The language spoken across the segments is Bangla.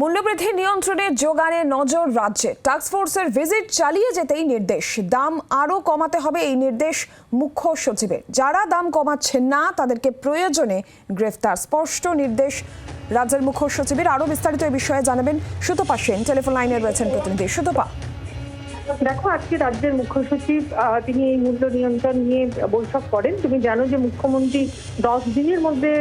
মূল্যবৃদ্ধি নিয়ন্ত্রণে যোগানে নজর রাজ্যে টাস্কফোর্সের ভিজিট চালিয়ে যেতেই নির্দেশ। দাম আরও কমাতে হবে এই নির্দেশ মুখ্য সচিবের। যারা দাম কমাচ্ছেন না, তাদেরকে প্রয়োজনে গ্রেফতার। স্পষ্ট নির্দেশ রাজ্যের মুখ্য সচিবের। আরও বিস্তারিত এই বিষয়ে জানাবেন সুতপা সেন। টেলিফোন লাইনে রয়েছেন প্রতিনিধি সুতপা। দেখো, আজকে রাজ্যের মুখ্য সচিব তিনি এই মূল্য নিয়ন্ত্রণ নিয়ে বৈঠক করেন। তুমি জানো যে মুখ্যমন্ত্রী দশ দিনের মধ্যে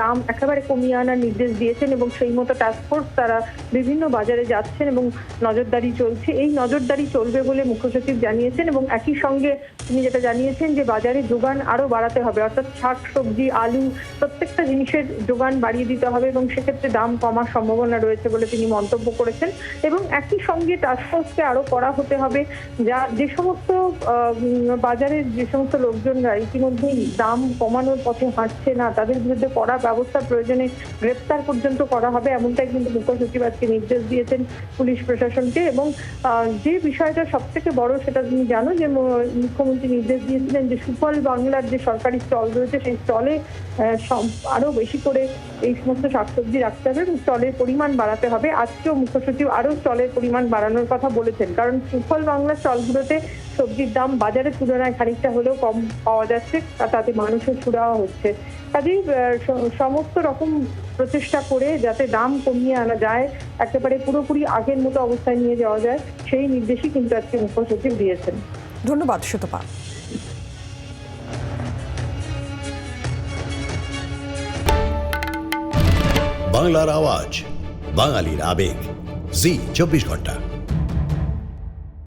দাম একেবারে কমিয়ে আনার নির্দেশ দিয়েছেন এবং সেই মতো টাস্কফোর্স তারা বিভিন্ন বাজারে যাচ্ছেন এবং নজরদারি চলছে। এই নজরদারি চলবে বলে মুখ্য সচিব জানিয়েছেন এবং একই সঙ্গে তিনি যেটা জানিয়েছেন যে বাজারে যোগান আরও বাড়াতে হবে। অর্থাৎ শাক, সবজি, আলু প্রত্যেকটা জিনিসের যোগান বাড়িয়ে দিতে হবে এবং সেক্ষেত্রে দাম কমার সম্ভাবনা রয়েছে বলে তিনি মন্তব্য করেছেন। এবং একই সঙ্গে টাস্কফোর্সকে আরও করা হতে হবে যা যে সমস্ত বাজারের যে সমস্ত লোকজনরা ইতিমধ্যেই দাম কমানোর পথে হাঁটছে না, তাদের বিরুদ্ধে কড়া ব্যবস্থা প্রয়োজনে গ্রেপ্তার পর্যন্ত করা হবে, এমনটাই কিন্তু মুখ্য সচিব আজকে নির্দেশ দিয়েছেন পুলিশ প্রশাসনকে। এবং যে বিষয়টা সব থেকে বড় সেটা তুমি জানো যে মুখ্যমন্ত্রী নির্দেশ দিয়েছিলেন যে সুফল বাংলার যে সরকারি স্টল রয়েছে, সেই স্টলে আরও বেশি করে এই সমস্ত শাকসবজি রাখতে হবে এবং স্টলের পরিমাণ বাড়াতে হবে। আজকেও মুখ্য সচিব আরও স্টলের পরিমাণ বাড়ানোর কথা বলেছেন। কারণ সুফল বাংলা স্টলগুলোতে সবজির দাম বাজারের তুলনায় খানিকটা হলেও কম পাওয়া যাচ্ছে আর তাতে মানুষের সুরাহা হচ্ছে। কাজেই সমস্ত রকম প্রচেষ্টা করে যাতে দাম কমিয়ে আনা যায় একেবারে পুরোপুরি আগের মতো অবস্থায় নিয়ে যাওয়া যায় সেই নির্দেশই কিন্তু আজকে মুখ্য সচিব দিয়েছেন। ধন্যবাদ সুতপা। বাংলার আওয়াজ বাঙালির আবেগ। জি চব্বিশ ঘণ্টা।